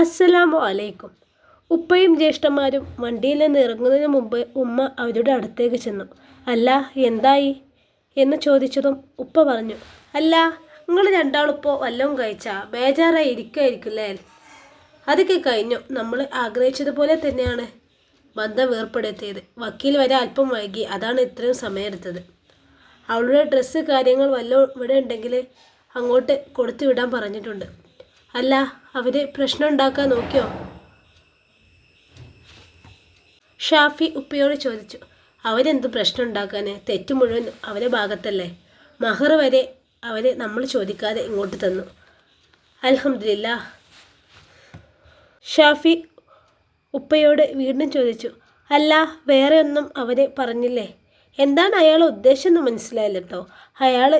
അസ്സലാമു അലൈക്കും. ഉപ്പയും ജ്യേഷ്ഠന്മാരും വണ്ടിയിൽ നിന്ന് ഇറങ്ങുന്നതിന് മുമ്പ് ഉമ്മ അവരുടെ അടുത്തേക്ക് ചെന്നു. അല്ല എന്തായി? എന്ന് ചോദിച്ചതും ഉപ്പ പറഞ്ഞു അല്ല നിങ്ങൾ രണ്ടാളിപ്പോൾ വല്ലതും കഴിച്ചാ? ബേജാറായി ഇരിക്കുമായിരിക്കില്ലേ അതൊക്കെ കഴിഞ്ഞു. നമ്മൾ ആഗ്രഹിച്ചതുപോലെ തന്നെയാണ്. ബന്ധം വേർപ്പെടുത്തിയത്. വക്കീൽ വരെ അല്പം വൈകി. അതാണ് ഇത്രയും സമയമെടുത്തത്. അവളുടെ ഡ്രസ്സ് കാര്യങ്ങൾ വല്ലതും ഇവിടെ ഉണ്ടെങ്കിൽ അങ്ങോട്ട് കൊടുത്തു വിടാൻ പറഞ്ഞിട്ടുണ്ട്. അല്ല അവർ പ്രശ്നം ഉണ്ടാക്കാൻ നോക്കിയോ? ഷാഫി ഉപ്പയോട് ചോദിച്ചു അവരെന്ത് പ്രശ്നം ഉണ്ടാക്കാൻ തെറ്റ് മുഴുവൻ അവരെ ഭാഗത്തല്ലേ? മഹർ വരെ അവരെ നമ്മൾ ചോദിക്കാതെ ഇങ്ങോട്ട് തന്നു. അലഹമില്ല ഷാഫി ഉപ്പയോട് വീണ്ടും ചോദിച്ചു അല്ല വേറെ ഒന്നും അവരെ പറഞ്ഞില്ലേ? എന്താണ് അയാൾ ഉദ്ദേശം എന്ന് മനസ്സിലായില്ല കേട്ടോ അയാൾ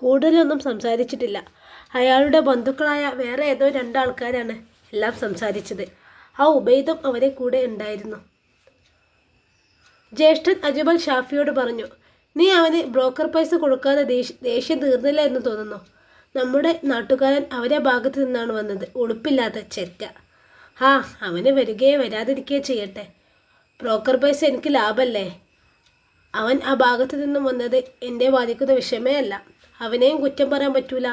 കൂടുതലൊന്നും സംസാരിച്ചിട്ടില്ല. അയാളുടെ ബന്ധുക്കളായ വേറെ ഏതോ രണ്ടാൾക്കാരാണ് എല്ലാം സംസാരിച്ചത്. ആ ഉബൈദും അവരെ കൂടെ ഉണ്ടായിരുന്നു. ജ്യേഷ്ഠൻ അജുബൽ ഷാഫിയോട് പറഞ്ഞു നീ അവന് ബ്രോക്കർ പൈസ കൊടുക്കാതെ ദേഷ്യം തീർന്നില്ല എന്ന് തോന്നുന്നു. നമ്മുടെ നാട്ടുകാരൻ അവരെ ഭാഗത്ത് നിന്നാണ് വന്നത്. ഉടുപ്പില്ലാത്ത ചെറ്റ. ആ അവന് വരികയോ വരാതിരിക്കുകയോ ചെയ്യട്ടെ. ബ്രോക്കർ പൈസ എനിക്ക് ലാഭമല്ലേ അവൻ ആ ഭാഗത്ത് നിന്നും വന്നത് എന്റെ ബാധിക്കുന്ന വിഷയമേ അല്ല. അവനെയും കുറ്റം പറയാൻ പറ്റൂല.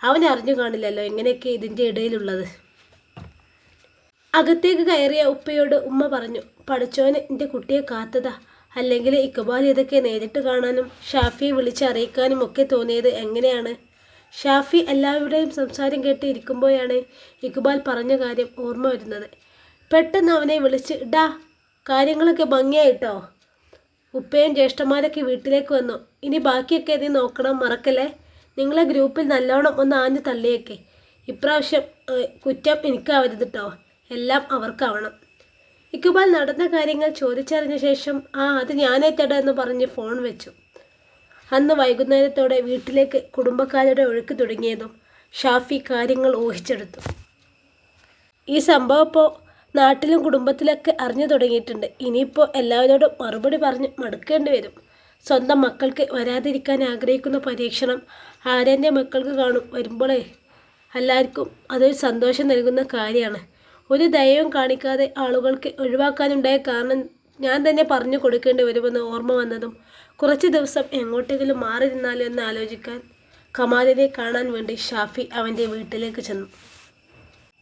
അവൻ അറിഞ്ഞു കാണില്ലല്ലോ എങ്ങനെയൊക്കെ ഇതിന്റെ ഇടയിലുള്ളത്. അകത്തേക്ക് കയറിയ ഉപ്പയോട് ഉമ്മ പറഞ്ഞു പഠിച്ചോന് എന്റെ കുട്ടിയെ കാത്തതാ. അല്ലെങ്കിൽ ഇക്ബാൽ ഇതൊക്കെ നേരിട്ട് കാണാനും ഷാഫിയെ വിളിച്ച് അറിയിക്കാനും ഒക്കെ തോന്നിയത് എങ്ങനെയാണ്? ഷാഫി എല്ലാവരുടെയും സംസാരം കേട്ട് ഇരിക്കുമ്പോഴാണ് ഇക്ബാൽ പറഞ്ഞ കാര്യം ഓർമ്മ വരുന്നത്. പെട്ടെന്ന് അവനെ വിളിച്ച് ഡാ കാര്യങ്ങളൊക്കെ ഭംഗിയായിട്ടോ? ഉപ്പയും ജ്യേഷ്ഠന്മാരൊക്കെ വീട്ടിലേക്ക് വന്നു. ഇനി ബാക്കിയൊക്കെ നീ നോക്കണം മറക്കല്ലേ? നിങ്ങളെ ഗ്രൂപ്പിൽ നല്ലോണം ഒന്ന് ആഞ്ഞു തള്ളിയേക്കെ. ഇപ്രാവശ്യം കുറ്റം എനിക്കാവരുത് കേട്ടോ എല്ലാം അവർക്കാവണം. ഇക്കുബാൽ നടന്ന കാര്യങ്ങൾ ചോദിച്ചറിഞ്ഞ ശേഷം ആ അത് ഞാനേറ്റട എന്ന് പറഞ്ഞ് ഫോൺ വെച്ചു. അന്ന് വൈകുന്നേരത്തോടെ വീട്ടിലേക്ക് കുടുംബക്കാരുടെ ഒഴുക്ക് തുടങ്ങിയതും ഷാഫി കാര്യങ്ങൾ ഊഹിച്ചെടുത്തു. ഈ സംഭവം ഇപ്പോൾ നാട്ടിലും കുടുംബത്തിലൊക്കെ അറിഞ്ഞു തുടങ്ങിയിട്ടുണ്ട്. ഇനിയിപ്പോൾ എല്ലാവരോടും മറുപടി പറഞ്ഞ് മടുക്കേണ്ടി വരും. സ്വന്തം മക്കൾക്ക് വരാതിരിക്കാൻ ആഗ്രഹിക്കുന്ന പരീക്ഷണം ആരെന്റെ മക്കൾക്ക് കാണും വരുമ്പോഴേ എല്ലാവർക്കും അതൊരു സന്തോഷം നൽകുന്ന കാര്യമാണ്. ഒരു ദയവും കാണിക്കാതെ ആളുകൾക്ക് ഒഴിവാക്കാനുണ്ടായ കാരണം ഞാൻ തന്നെ പറഞ്ഞു കൊടുക്കേണ്ടി വരുമെന്ന് ഓർമ്മ വന്നതും കുറച്ച് ദിവസം എങ്ങോട്ടെങ്കിലും മാറി നിന്നാലോ എന്ന് ആലോചിക്കാൻ കമാലിനെ കാണാൻ വേണ്ടി ഷാഫി അവന്റെ വീട്ടിലേക്ക് ചെന്നു.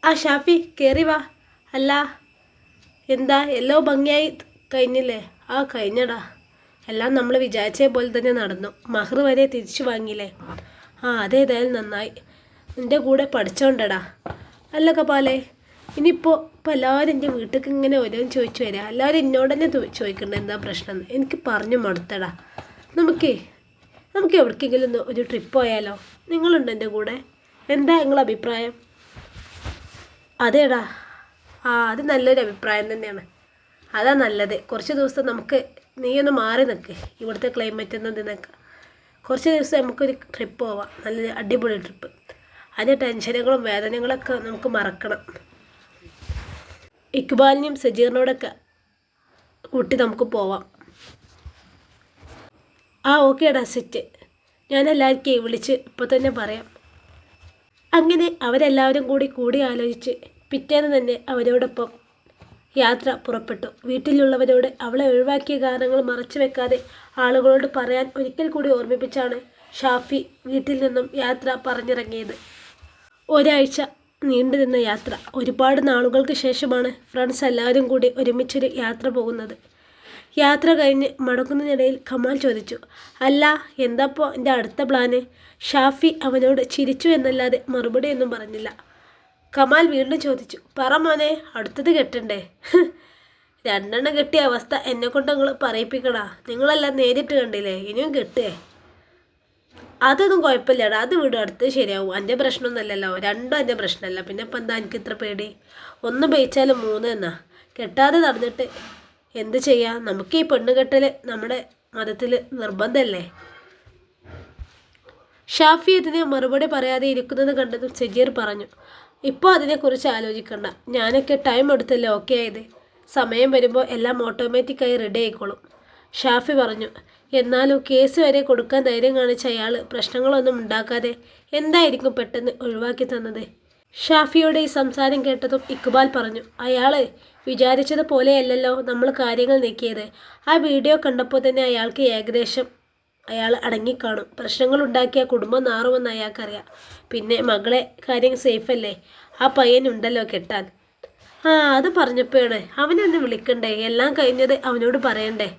ആ ഷാഫി കയറി വാ. അല്ല എന്താ എല്ലാം ഭംഗിയായി കഴിഞ്ഞില്ലേ? ആ കഴിഞ്ഞടാ. എല്ലാം നമ്മൾ വിചാരിച്ച പോലെ തന്നെ നടന്നു. മഹർ വരെ തിരിച്ചു വാങ്ങിയില്ലേ? ആ അതേതായാലും നന്നായി. നിന്റെ കൂടെ പഠിച്ചോണ്ടടാ. അല്ല കപാലേ ഇനിയിപ്പോൾ ഇപ്പോൾ എല്ലാവരും എന്റെ വീട്ടിലേക്ക് ഇങ്ങനെ ഓരോന്ന് ചോദിച്ചു വരിക എല്ലാവരും എന്നോട് തന്നെ ചോദിക്കണ്ട എന്താ പ്രശ്നം എനിക്ക് പറഞ്ഞു മടുത്തടാ. നമുക്കേ നമുക്ക് എവിടേക്കെങ്കിലും ഒന്ന് ഒരു ട്രിപ്പ് പോയാലോ? നിങ്ങളുണ്ട് എന്റെ കൂടെ? എന്താ നിങ്ങളുടെ അഭിപ്രായം? അതേടാ. ആ അത് നല്ലൊരു അഭിപ്രായം തന്നെയാണ്. അതാ നല്ലത്. കുറച്ച് ദിവസം നമുക്ക് നീ ഒന്ന് മാറി നിൽക്ക് ഇവിടുത്തെ ക്ലൈമറ്റ് ഒന്നും ഇതിനൊക്കെ. കുറച്ച് ദിവസം നമുക്കൊരു ട്രിപ്പ് പോവാം. നല്ല അടിപൊളി ട്രിപ്പ് അതിന്റെ ടെൻഷനുകളും വേദനകളൊക്കെ നമുക്ക് മറക്കണം. ഇക്ബാലിനെയും സജീറിനോടൊക്കെ കൂട്ടി നമുക്ക് പോവാം. ആ ഓക്കേടാ സെറ്റ് ഞാൻ എല്ലാവർക്കും വിളിച്ച് ഇപ്പോൾ തന്നെ പറയാം. അങ്ങനെ അവരെല്ലാവരും കൂടി കൂടി ആലോചിച്ച് പിറ്റേന്ന് തന്നെ അവരോടൊപ്പം യാത്ര പുറപ്പെട്ടു. വീട്ടിലുള്ളവരോട് അവളെ ഒഴിവാക്കിയ കാരണങ്ങൾ മറച്ചു വെക്കാതെ ആളുകളോട് പറയാൻ ഒരിക്കൽ കൂടി ഓർമ്മിപ്പിച്ചാണ് ഷാഫി വീട്ടിൽ നിന്നും യാത്ര പറഞ്ഞിറങ്ങിയത്. ഒരാഴ്ച നീണ്ടു നിന്ന യാത്ര. ഒരുപാട് നാളുകൾക്ക് ശേഷമാണ് ഫ്രണ്ട്സ് എല്ലാവരും കൂടി ഒരുമിച്ചൊരു യാത്ര പോകുന്നത്. യാത്ര കഴിഞ്ഞ് മടങ്ങുന്നതിനിടയിൽ കമാൽ ചോദിച്ചു അല്ല എന്താപ്പോൾ എന്റെ അടുത്ത പ്ലാന്? ഷാഫി അവനോട് ചിരിച്ചു എന്നല്ലാതെ മറുപടിയൊന്നും പറഞ്ഞില്ല. കമാൽ വീണ്ടും ചോദിച്ചു പറ മോനെ അടുത്തത് കെട്ടണ്ടേ? രണ്ടെണ്ണം കെട്ടിയ അവസ്ഥ എന്നെ കൊണ്ട് നിങ്ങൾ പറയിപ്പിക്കടാ. നിങ്ങളെല്ലാം നേരിട്ട് കണ്ടില്ലേ? ഇനിയും കെട്ടേ. അതൊന്നും കുഴപ്പമില്ലടാ. അത് വിടും അടുത്ത് ശരിയാവും. എന്റെ പ്രശ്നമൊന്നുമല്ലല്ലോ. രണ്ടും എന്റെ പ്രശ്നമല്ല. പിന്നെ ഇപ്പം എന്താ എനിക്ക് ഇത്ര പേടി? ഒന്ന് ബയിച്ചാലും മൂന്ന് എന്നാ. കെട്ടാതെ നടന്നിട്ട് എന്ത് ചെയ്യാം? നമുക്ക് ഈ പെണ്ണ് കെട്ടൽ നമ്മുടെ മതത്തിൽ നിർബന്ധമല്ലേ? ഷാഫി ഇതിന് മറുപടി പറയാതെ ഇരിക്കുന്നത് കണ്ടതും സജീർ പറഞ്ഞു ഇപ്പോൾ അതിനെക്കുറിച്ച് ആലോചിക്കണ്ട. ഞാനൊക്കെ ടൈം എടുത്തല്ലേ ഓക്കെ ആയത്? സമയം വരുമ്പോൾ എല്ലാം ഓട്ടോമാറ്റിക്കായി റെഡി ആയിക്കോളും. ഷാഫി പറഞ്ഞു എന്നാലും കേസ് വരെ കൊടുക്കാൻ ധൈര്യം കാണിച്ച അയാൾ പ്രശ്നങ്ങളൊന്നും ഉണ്ടാക്കാതെ എന്തായിരിക്കും പെട്ടെന്ന് ഒഴിവാക്കി തന്നത്? ഷാഫിയുടെ ഈ സംസാരം കേട്ടതും ഇക്ബാൽ പറഞ്ഞു അയാൾ വിചാരിച്ചത് പോലെയല്ലല്ലോ നമ്മൾ കാര്യങ്ങൾ നീക്കിയത്. ആ വീഡിയോ കണ്ടപ്പോൾ തന്നെ അയാൾക്ക് ഏകദേശം അയാൾ അടങ്ങിക്കാണും. പ്രശ്നങ്ങൾ ഉണ്ടാക്കിയ കുടുംബം നാറുമെന്ന് അയാൾക്കറിയാം. പിന്നെ മകളെ കാര്യം സേഫല്ലേ? ആ പയ്യൻ ഉണ്ടല്ലോ കെട്ടാൻ. ആ അത് പറഞ്ഞപ്പോഴാണ് അവനൊന്ന് വിളിക്കണ്ടേ? എല്ലാം കഴിഞ്ഞത് അവനോട് പറയണ്ടേ?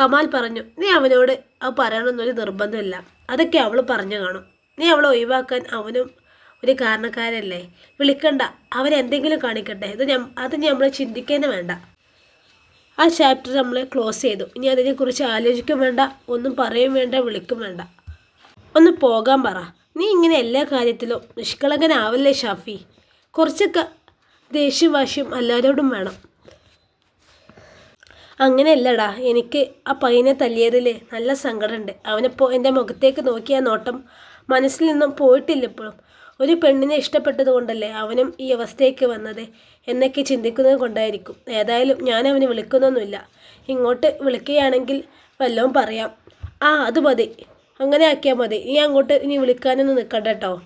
കമാൽ പറഞ്ഞു നീ അവനോട് അത് പറയണമെന്നൊരു നിർബന്ധമില്ല. അതൊക്കെ അവൾ പറഞ്ഞു കാണും. നീ അവളെ ഒഴിവാക്കാൻ അവനും ഒരു കാരണക്കാരല്ലേ? വിളിക്കണ്ട. അവരെന്തെങ്കിലും കാണിക്കട്ടെ? ഇത് ഞാൻ അത് നമ്മൾ ചിന്തിക്കാനേ വേണ്ട. ആ ചാപ്റ്റർ നമ്മൾ ക്ലോസ് ചെയ്തു. ഇനി അതിനെക്കുറിച്ച് ആലോചിക്കും വേണ്ട ഒന്നും പറയും വേണ്ട വിളിക്കും വേണ്ട. ഒന്ന് പോകാൻ പറ. നീ ഇങ്ങനെ എല്ലാ കാര്യത്തിലും നിഷ്കളങ്കനാവല്ലേ ഷാഫി? കുറച്ചൊക്കെ ദേഷ്യം വാശിയും എല്ലാവരോടും വേണം. അങ്ങനെയല്ലടാ എനിക്ക് ആ പയ്യനെ തല്ലിയതിൽ നല്ല സങ്കടമുണ്ട്. അവനിപ്പോൾ എന്റെ മുഖത്തേക്ക് നോക്കിയ നോട്ടം മനസ്സിൽ നിന്നും പോയിട്ടില്ല ഇപ്പോഴും. ഒരു പെണ്ണിനെ ഇഷ്ടപ്പെട്ടത് കൊണ്ടല്ലേ അവനും ഈ അവസ്ഥയ്ക്ക് വന്നത്? എന്നൊക്കെ ചിന്തിക്കുന്നത് കൊണ്ടായിരിക്കും. ഏതായാലും ഞാൻ അവനെ വിളിക്കുന്നൊന്നുമില്ല. ഇങ്ങോട്ട് വിളിക്കുകയാണെങ്കിൽ വല്ലതും പറയാം. ആ അത് മതി. അങ്ങനെ ആക്കിയാൽ മതി. നീ അങ്ങോട്ട് ഇനി വിളിക്കാനൊന്നും നിൽക്കണ്ട കേട്ടോ.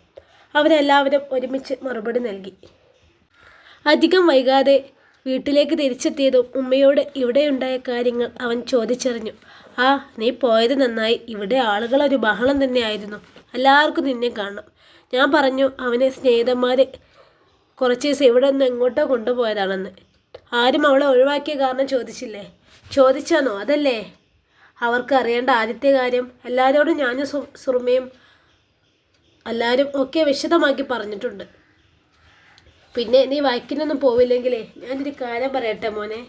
അവരെല്ലാവരും ഒരുമിച്ച് മറുപടി നൽകി. അധികം വൈകാതെ വീട്ടിലേക്ക് തിരിച്ചെത്തിയതും ഉമ്മയോട് ഇവിടെയുണ്ടായ കാര്യങ്ങൾ അവൻ ചോദിച്ചറിഞ്ഞു. ആ നീ പോയത് നന്നായി. ഇവിടെ ആളുകൾ ഒരു ബഹളം തന്നെയായിരുന്നു. എല്ലാവർക്കും നിന്നെ കാണണം. ഞാൻ പറഞ്ഞു അവനെ സ്നേഹിതന്മാർ കുറച്ച് ദിവസം ഇവിടെ നിന്ന് എങ്ങോട്ടോ കൊണ്ടുപോയതാണെന്ന്. ആരും അവളെ ഒഴിവാക്കിയ കാരണം ചോദിച്ചില്ലേ? ചോദിച്ചാണോ? അതല്ലേ? അവർക്ക് അറിയേണ്ട ആദ്യത്തെ കാര്യം എല്ലാവരോടും ഞാനും സു- സുറുമയും എല്ലാവരും ഒക്കെ വിശദമാക്കി പറഞ്ഞിട്ടുണ്ട്. പിന്നെ നീ വായിക്കുന്നൊന്നും പോവില്ലെങ്കിലേ ഞാനൊരു കാര്യം പറയട്ടെ മോനെ?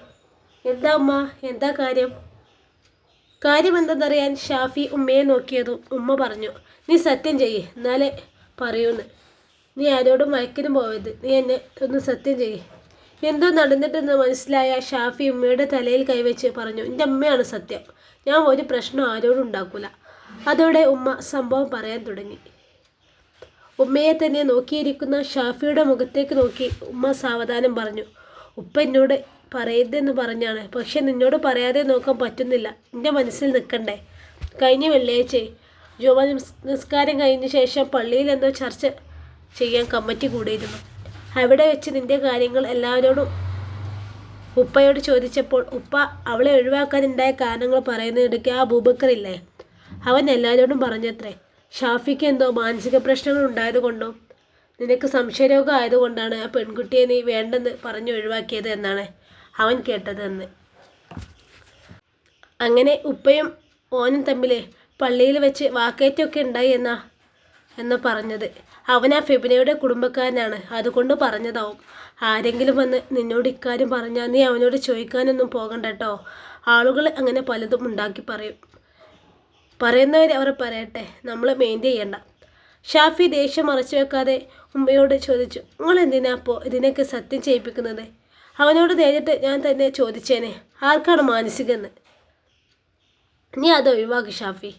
എന്താ അമ്മ എന്താ കാര്യം? കാര്യം എന്തെന്നറിയാൻ ഷാഫി ഉമ്മയെ നോക്കിയതും ഉമ്മ പറഞ്ഞു നീ സത്യം ചെയ്യ് എന്നാലേ പറയൂന്ന്. നീ ആരോടും മയക്കിനും പോയത് നീ എന്നെ ഒന്ന് സത്യം ചെയ്യേ. എന്തോ നടന്നിട്ടെന്ന് മനസ്സിലായ ഷാഫി ഉമ്മയുടെ തലയിൽ കൈവച്ച് പറഞ്ഞു എന്റെ അമ്മയാണ് സത്യം. ഞാൻ ഒരു പ്രശ്നം ആരോടും ഉണ്ടാക്കൂല. അതോടെ ഉമ്മ സംഭവം പറയാൻ തുടങ്ങി. ഉമ്മയെ തന്നെ നോക്കിയിരിക്കുന്ന ഷാഫിയുടെ മുഖത്തേക്ക് നോക്കി ഉമ്മ സാവധാനം പറഞ്ഞു ഉപ്പ എന്നോട് പറയരുതെന്ന് പറഞ്ഞാണ്. പക്ഷെ നിന്നോട് പറയാതെ നോക്കാൻ പറ്റുന്നില്ല. എന്റെ മനസ്സിൽ നിൽക്കണ്ടേ? കഴിഞ്ഞ വെള്ളിയാഴ്ച ജോമ നിസ്കാരം കഴിഞ്ഞ ശേഷം പള്ളിയിൽ എന്തോ ചർച്ച ചെയ്യാൻ കമ്മിറ്റി കൂടിയിരുന്നു. അവിടെ വെച്ച് നിന്റെ കാര്യങ്ങൾ എല്ലാവരോടും ഉപ്പയോട് ചോദിച്ചപ്പോൾ ഉപ്പ അവളെ ഒഴിവാക്കാനുണ്ടായ കാരണങ്ങൾ പറയുന്നതിടയ്ക്ക് ആ ഭൂബക്കർ ഇല്ലേ? അവൻ എല്ലാവരോടും പറഞ്ഞത്രേ ഷാഫിക്ക് എന്തോ മാനസിക പ്രശ്നങ്ങൾ ഉണ്ടായതുകൊണ്ടോ നിനക്ക് സംശയരോഗം ആയതുകൊണ്ടാണ് ആ പെൺകുട്ടിയെ നീ വേണ്ടെന്ന് പറഞ്ഞു ഒഴിവാക്കിയത് എന്നാണ്. അവൻ കേട്ടതെന്ന് അങ്ങനെ ഉപ്പയും ഓനും തമ്മിൽ പള്ളിയിൽ വെച്ച് വാക്കേറ്റമൊക്കെ ഉണ്ടായി എന്നാ എന്ന് പറഞ്ഞത്. അവൻ ആ ഫെബിനയുടെ കുടുംബക്കാരനാണ്. അതുകൊണ്ട് പറഞ്ഞതാവും. ആരെങ്കിലും വന്ന് നിന്നോട് ഇക്കാര്യം പറഞ്ഞാൽ നീ അവനോട് ചോദിക്കാനൊന്നും പോകണ്ട കേട്ടോ ആളുകൾ അങ്ങനെ പലതും ഉണ്ടാക്കി പറയും. പറയുന്നവർ അവർ പറയട്ടെ. നമ്മൾ മെയിൻ ചെയ്യണ്ട. ഷാഫി ദേഷ്യം മറച്ചു വെക്കാതെ ഉമ്മയോട് ചോദിച്ചു നിങ്ങൾ എന്തിനാ അപ്പോൾ ഇതിനൊക്കെ സത്യം ചെയ്യിപ്പിക്കുന്നത്? അവനോട് നേരിട്ട് ഞാൻ തന്നെ ചോദിച്ചേനെ. ആർക്കാണ് മാനസികെന്ന് നീ അത് ഒഴിവാക്കി ഷാഫി.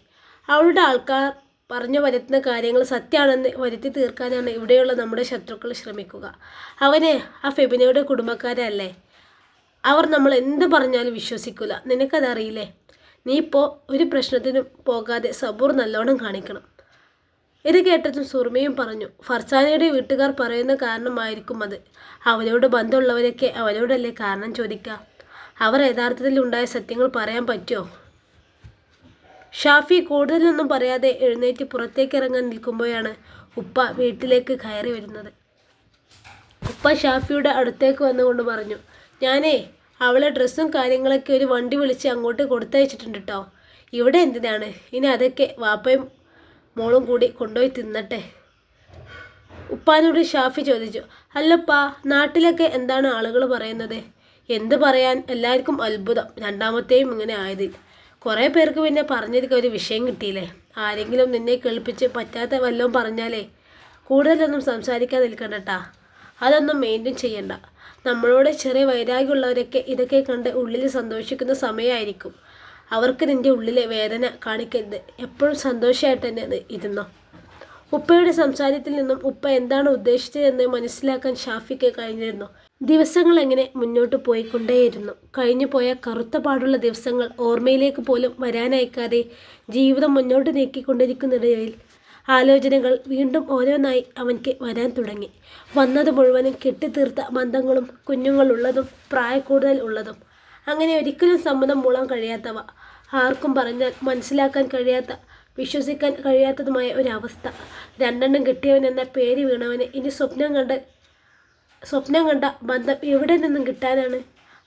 അവളുടെ ആൾക്കാർ പറഞ്ഞു വരുത്തുന്ന കാര്യങ്ങൾ സത്യമാണെന്ന് വരുത്തി തീർക്കാനാണ് ഇവിടെയുള്ള നമ്മുടെ ശത്രുക്കൾ ശ്രമിക്കുക. അവനെ ആ ഫെബിനയുടെ കുടുംബക്കാരല്ലേ അവർ നമ്മൾ എന്ത് പറഞ്ഞാലും വിശ്വസിക്കില്ല നിനക്കതറിയില്ലേ? നീ ഇപ്പോൾ ഒരു പ്രശ്നത്തിനും പോകാതെ സബൂർ നല്ലോണം കാണിക്കണം. ഇത് കേട്ടതും സുർമയും പറഞ്ഞു ഫർസാനയുടെ വീട്ടുകാർ പറയുന്ന കാരണമായിരിക്കും അത്. അവരോട് ബന്ധമുള്ളവരൊക്കെ അവരോടല്ലേ കാരണം ചോദിക്കുക അവർ യഥാർത്ഥത്തിൽ ഉണ്ടായ സത്യങ്ങൾ പറയാൻ പറ്റുമോ ഷാഫി കൂടുതലൊന്നും പറയാതെ എഴുന്നേറ്റ് പുറത്തേക്ക് ഇറങ്ങാൻ നിൽക്കുമ്പോഴാണ് ഉപ്പ വീട്ടിലേക്ക് കയറി വരുന്നത്. ഉപ്പ ഷാഫിയുടെ അടുത്തേക്ക് വന്നുകൊണ്ട് പറഞ്ഞു ഞാനേ അവളെ ഡ്രസ്സും കാര്യങ്ങളൊക്കെ ഒരു വണ്ടി വിളിച്ച് അങ്ങോട്ട് കൊടുത്തയച്ചിട്ടുണ്ട് കേട്ടോ ഇവിടെ എന്തിനാണ്? ഇനി അതൊക്കെ വാപ്പയും മോളും കൂടി കൊണ്ടുപോയി തിന്നട്ടെ? ഉപ്പാനോട് ഷാഫി ചോദിച്ചു അല്ലപ്പാ നാട്ടിലൊക്കെ എന്താണ് ആളുകൾ പറയുന്നത്? എന്ത് പറയാൻ? എല്ലാവർക്കും അത്ഭുതം. രണ്ടാമത്തെയും ഇങ്ങനെ ആയതിൽ കുറേ പേർക്ക് പിന്നെ പറഞ്ഞിരിക്കുക ഒരു വിഷയം കിട്ടിയില്ലേ? ആരെങ്കിലും നിന്നെ കേൾപ്പിച്ച് പറ്റാത്ത വല്ലതും പറഞ്ഞാലേ കൂടുതലൊന്നും സംസാരിക്കാൻ നിൽക്കണ്ടട്ടാ? അതൊന്നും മെയിന്റെയിൻ ചെയ്യണ്ട. നമ്മളോട് ചെറിയ വൈരാഗ്യമുള്ളവരൊക്കെ ഇതൊക്കെ കണ്ട് ഉള്ളിൽ സന്തോഷിക്കുന്ന സമയമായിരിക്കും. അവർക്ക് നിന്റെ ഉള്ളിലെ വേദന കാണിക്കരുത്. എപ്പോഴും സന്തോഷമായിട്ട് തന്നെ അത് ഇരുന്നോ? ഉപ്പയുടെ സംസാരത്തിൽ നിന്നും ഉപ്പ എന്താണ് ഉദ്ദേശിച്ചതെന്ന് മനസ്സിലാക്കാൻ ഷാഫിക്ക് കഴിഞ്ഞിരുന്നു. ദിവസങ്ങൾ എങ്ങനെ മുന്നോട്ട് പോയിക്കൊണ്ടേയിരുന്നു. കഴിഞ്ഞു പോയ കറുത്ത പാടുള്ള ദിവസങ്ങൾ ഓർമ്മയിലേക്ക് പോലും വരാനയക്കാതെ ജീവിതം മുന്നോട്ട് നീക്കിക്കൊണ്ടിരിക്കുന്നിടയിൽ ആലോചനകൾ വീണ്ടും ഓരോന്നായി അവൻക്ക് വരാൻ തുടങ്ങി. വന്നത് മുഴുവനും കെട്ടിത്തീർത്ത ബന്ധങ്ങളും കുഞ്ഞുങ്ങളുള്ളതും പ്രായക്കൂടുതൽ ഉള്ളതും അങ്ങനെ ഒരിക്കലും സമ്മതം മൂളാൻ കഴിയാത്തവ. ആർക്കും പറഞ്ഞാൽ മനസ്സിലാക്കാൻ കഴിയാത്ത വിശ്വസിക്കാൻ കഴിയാത്തതുമായ ഒരവസ്ഥ. രണ്ടെണ്ണം കിട്ടിയവൻ എന്ന പേര് വീണവന് ഇനി സ്വപ്നം കണ്ട് സ്വപ്നം കണ്ട ബന്ധം എവിടെ നിന്നും കിട്ടാനാണ്?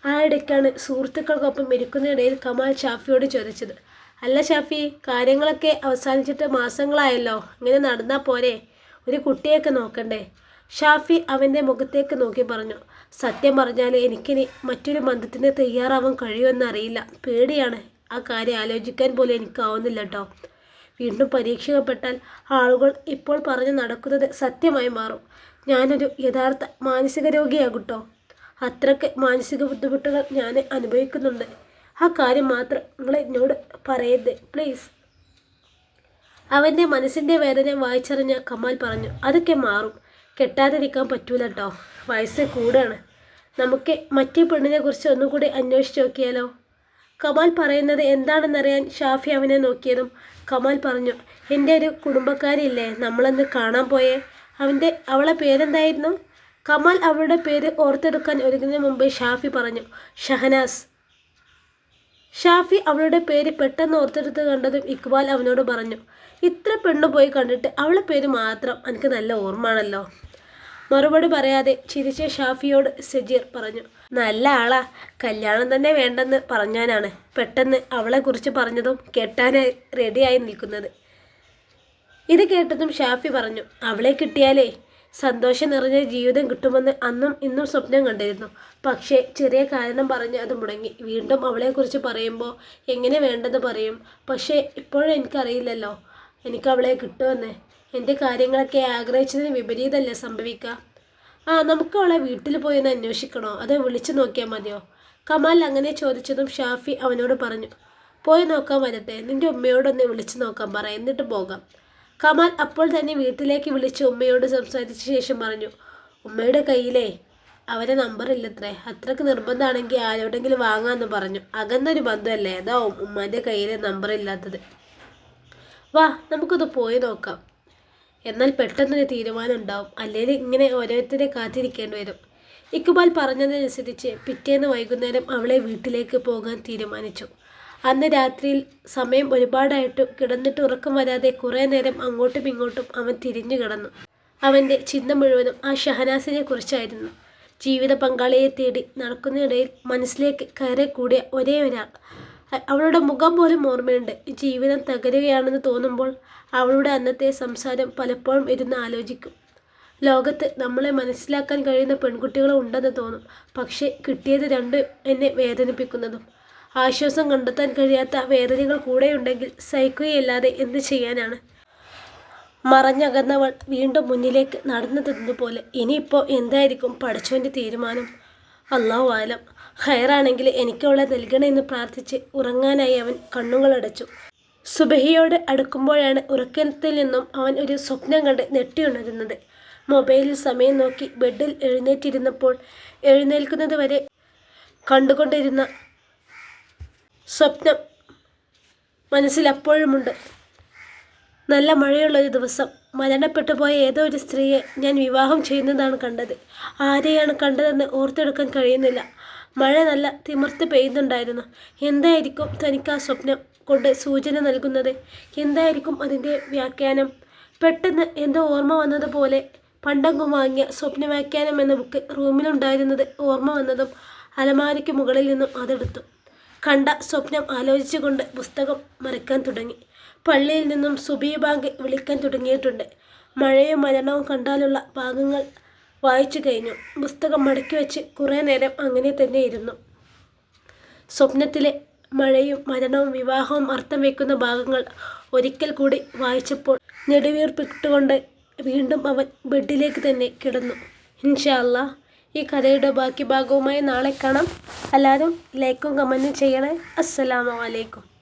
ആ ഇടയ്ക്കാണ് സുഹൃത്തുക്കൾക്കൊപ്പം ഇരിക്കുന്നതിനിടയിൽ കമാൽ ഷാഫിയോട് ചോദിച്ചത്. അല്ല ഷാഫി കാര്യങ്ങളൊക്കെ അവസാനിച്ചിട്ട് മാസങ്ങളായല്ലോ. ഇങ്ങനെ നടന്നാൽ പോരെ. ഒരു കുട്ടിയൊക്കെ നോക്കണ്ടേ? ഷാഫി അവന്റെ മുഖത്തേക്ക് നോക്കി പറഞ്ഞു. സത്യം പറഞ്ഞാൽ എനിക്കിനി മറ്റൊരു ബന്ധത്തിന് തയ്യാറാവാൻ കഴിയുമെന്ന് അറിയില്ല പേടിയാണ്. ആ കാര്യം ആലോചിക്കാൻ പോലും എനിക്കാവുന്നില്ല കേട്ടോ വീണ്ടും പരീക്ഷിക്കപ്പെട്ടാൽ ആളുകൾ ഇപ്പോൾ പറഞ്ഞു നടക്കുന്നത് സത്യമായി മാറും. ഞാനൊരു യഥാർത്ഥ മാനസിക രോഗിയാകുട്ടോ അത്രയ്ക്ക് മാനസിക ബുദ്ധിമുട്ടുകൾ ഞാൻ അനുഭവിക്കുന്നുണ്ട്. ആ കാര്യം മാത്രം നിങ്ങൾ എന്നോട് പറയരുത്. പ്ലീസ്. അവന്റെ മനസ്സിന്റെ വേദന വായിച്ചറിഞ്ഞ കമാൽ പറഞ്ഞു. അതൊക്കെ മാറും. കെട്ടാതിരിക്കാൻ പറ്റൂല കേട്ടോ വയസ്സ് കൂടാണ്. നമുക്ക് മറ്റേ പെണ്ണിനെ കുറിച്ച് ഒന്നുകൂടി അന്വേഷിച്ച് നോക്കിയാലോ? കമാൽ പറയുന്നത് എന്താണെന്നറിയാൻ ഷാഫി അവനെ നോക്കിയതും കമാൽ പറഞ്ഞു എന്റെ ഒരു കുടുംബക്കാരില്ലേ നമ്മളന്ന് കാണാൻ പോയേ? അവന്റെ അവളെ പേരെന്തായിരുന്നു? കമാൽ അവളുടെ പേര് ഓർത്തെടുക്കാൻ ഒരുങ്ങുന്നതിന് മുമ്പ് ഷാഫി പറഞ്ഞു ഷഹനാസ്. ഷാഫി അവളുടെ പേര് പെട്ടെന്ന് ഓർത്തെടുത്ത് കണ്ടതും ഇക്ബാൽ അവനോട് പറഞ്ഞു ഇത്ര പെണ്ണു പോയി കണ്ടിട്ട് അവളെ പേര് മാത്രം. എനിക്ക് നല്ല ഓർമ്മയാണല്ലോ. മറുപടി പറയാതെ ചിരിച്ച ഷാഫിയോട് സജീർ പറഞ്ഞു നല്ല ആളാ. കല്യാണം തന്നെ വേണ്ടെന്ന് പറഞ്ഞാനാണ് പെട്ടെന്ന് അവളെക്കുറിച്ച് പറഞ്ഞതും കെട്ടാനായി റെഡിയായി നിൽക്കുന്നത്. ഇത് കേട്ടതും ഷാഫി പറഞ്ഞു അവളെ കിട്ടിയാലേ സന്തോഷം നിറഞ്ഞ ജീവിതം കിട്ടുമെന്ന് അന്നും ഇന്നും സ്വപ്നം കണ്ടിരുന്നു. പക്ഷേ ചെറിയ കാരണം പറഞ്ഞ് അത് മുടങ്ങി. വീണ്ടും അവളെക്കുറിച്ച് പറയുമ്പോൾ എങ്ങനെ വേണ്ടെന്ന് പറയും. പക്ഷേ ഇപ്പോഴും എനിക്കറിയില്ലല്ലോ എനിക്ക് അവളെ കിട്ടുമെന്ന്. എന്റെ കാര്യങ്ങളൊക്കെ ആഗ്രഹിച്ചതിന് വിപരീതമല്ലേ സംഭവിക്കുക ആ നമുക്ക് അവളെ വീട്ടിൽ പോയി ഒന്ന് അന്വേഷിക്കണോ? അതോ വിളിച്ചു നോക്കിയാൽ മതിയോ? കമാൽ അങ്ങനെ ചോദിച്ചതും ഷാഫി അവനോട് പറഞ്ഞു പോയി നോക്കാൻ വരട്ടെ നിന്റെ ഉമ്മയോടൊന്ന് വിളിച്ചു നോക്കാൻ പറ എന്നിട്ട് പോകാം. കമാൽ അപ്പോൾ തന്നെ വീട്ടിലേക്ക് വിളിച്ച് ഉമ്മയോട് സംസാരിച്ച ശേഷം പറഞ്ഞു ഉമ്മയുടെ കയ്യിലേ അവരെ നമ്പർ ഇല്ലത്രേ അത്രയ്ക്ക് നിർബന്ധമാണെങ്കിൽ ആരോടെങ്കിലും വാങ്ങാമെന്ന് പറഞ്ഞു. അകന്നൊരു ബന്ധമല്ലേ? അതാ ഉമ്മാന്റെ കയ്യിലെ നമ്പർ ഇല്ലാത്തത്. വാ നമുക്കത് പോയി നോക്കാം. എന്നാൽ പെട്ടെന്നൊരു തീരുമാനം ഉണ്ടാവും അല്ലെങ്കിൽ ഇങ്ങനെ ഓരോരുത്തരെ കാത്തിരിക്കേണ്ടി വരും. ഇക്ബാൽ പറഞ്ഞതനുസരിച്ച് പിറ്റേന്ന് വൈകുന്നേരം അവളെ വീട്ടിലേക്ക് പോകാൻ തീരുമാനിച്ചു. അന്ന് രാത്രിയിൽ സമയം ഒരുപാടായിട്ടും കിടന്നിട്ട് ഉറക്കം വരാതെ കുറേ നേരം അങ്ങോട്ടും ഇങ്ങോട്ടും അവൻ തിരിഞ്ഞു കിടന്നു. അവന്റെ ചിന്ത മുഴുവനും ആ ഷഹനാസിനെ കുറിച്ചായിരുന്നു. ജീവിത പങ്കാളിയെ തേടി നടക്കുന്നതിനിടയിൽ മനസ്സിലേക്ക് കയറി കൂടിയ ഒരേ ഒരാൾ. അവളുടെ മുഖം പോലും ഓർമ്മയുണ്ട്. ജീവിതം തകരുകയാണെന്ന് തോന്നുമ്പോൾ അവളുടെ അന്നത്തെ സംസാരം പലപ്പോഴും ഇരുന്ന് ആലോചിക്കും. ലോകത്ത് നമ്മളെ മനസ്സിലാക്കാൻ കഴിയുന്ന പെൺകുട്ടികളും ഉണ്ടെന്ന് തോന്നും. പക്ഷേ കിട്ടിയത് രണ്ട് എന്നെ വേദനിപ്പിക്കുന്നതും. ആശ്വാസം കണ്ടെത്താൻ കഴിയാത്ത വേദനകൾ കൂടെയുണ്ടെങ്കിൽ സഹിക്കുകയല്ലാതെ എന്ത് ചെയ്യാനാണ്? മറഞ്ഞകന്നവൾ വീണ്ടും മുന്നിലേക്ക് നടന്നു തന്നതുപോലെ ഇനിയിപ്പോൾ എന്തായിരിക്കും പഠിച്ചവന്റെ തീരുമാനം? അള്ളാഹു ആലം. എനിക്കവളെ നൽകണമെന്ന് പ്രാർത്ഥിച്ച് ഉറങ്ങാനായി അവൻ കണ്ണുകളടച്ചു. സുബഹിയോട് അടുക്കുമ്പോഴാണ് ഉറക്കത്തിൽ നിന്നും അവൻ ഒരു സ്വപ്നം കണ്ട് നെട്ടിയുണരുന്നത് മൊബൈലിൽ സമയം നോക്കി ബെഡിൽ എഴുന്നേറ്റിരുന്നപ്പോൾ എഴുന്നേൽക്കുന്നത് വരെ കണ്ടുകൊണ്ടിരുന്ന സ്വപ്നം മനസ്സിലപ്പോഴുമുണ്ട് നല്ല മഴയുള്ളൊരു ദിവസം. മരണപ്പെട്ടു പോയ ഏതോ ഒരു സ്ത്രീയെ ഞാൻ വിവാഹം ചെയ്യുന്നതാണ് കണ്ടത്. ആരെയാണ് കണ്ടതെന്ന് ഓർത്തെടുക്കാൻ കഴിയുന്നില്ല. മഴ നല്ല തിമിർത്ത് പെയ്യുന്നുണ്ടായിരുന്നു. എന്തായിരിക്കും തനിക്ക് ആ സ്വപ്നം കൊണ്ട് സൂചന നൽകുന്നത്? എന്തായിരിക്കും അതിന്റെ വ്യാഖ്യാനം? പെട്ടെന്ന് എന്തോ ഓർമ്മ വന്നതുപോലെ പണ്ടങ്ങും വാങ്ങിയ സ്വപ്ന വ്യാഖ്യാനം എന്ന ബുക്ക് റൂമിലുണ്ടായിരുന്നത് ഓർമ്മ വന്നതും അലമാരിക്ക് മുകളിൽ നിന്നും അതെടുത്തു. കണ്ട സ്വപ്നം ആലോചിച്ചുകൊണ്ട് പുസ്തകം മറിക്കാൻ തുടങ്ങി. പള്ളിയിൽ നിന്നും സുബീ ബാങ്ക് വിളിക്കാൻ തുടങ്ങിയിട്ടുണ്ട്. മഴയും മരണവും കണ്ടാലുള്ള ഭാഗങ്ങൾ വായിച്ചു കഴിഞ്ഞു. പുസ്തകം മടക്കി വെച്ച് കുറേ നേരം അങ്ങനെ തന്നെ ഇരുന്നു സ്വപ്നത്തിലെ മഴയും മരണവും വിവാഹവും അർത്ഥം വയ്ക്കുന്ന ഭാഗങ്ങൾ ഒരിക്കൽ കൂടി വായിച്ചപ്പോൾ നെടുവീർപ്പിട്ടുകൊണ്ട് വീണ്ടും അവൻ ബെഡിലേക്ക് തന്നെ കിടന്നു. ഇൻഷാ അല്ലാ ഈ കഥയുടെ ബാക്കി ഭാഗവുമായി നാളെ കാണാം. എല്ലാവരും ലൈക്കും കമന്റും ചെയ്യണേ. അസ്സലാമു അലൈക്കും.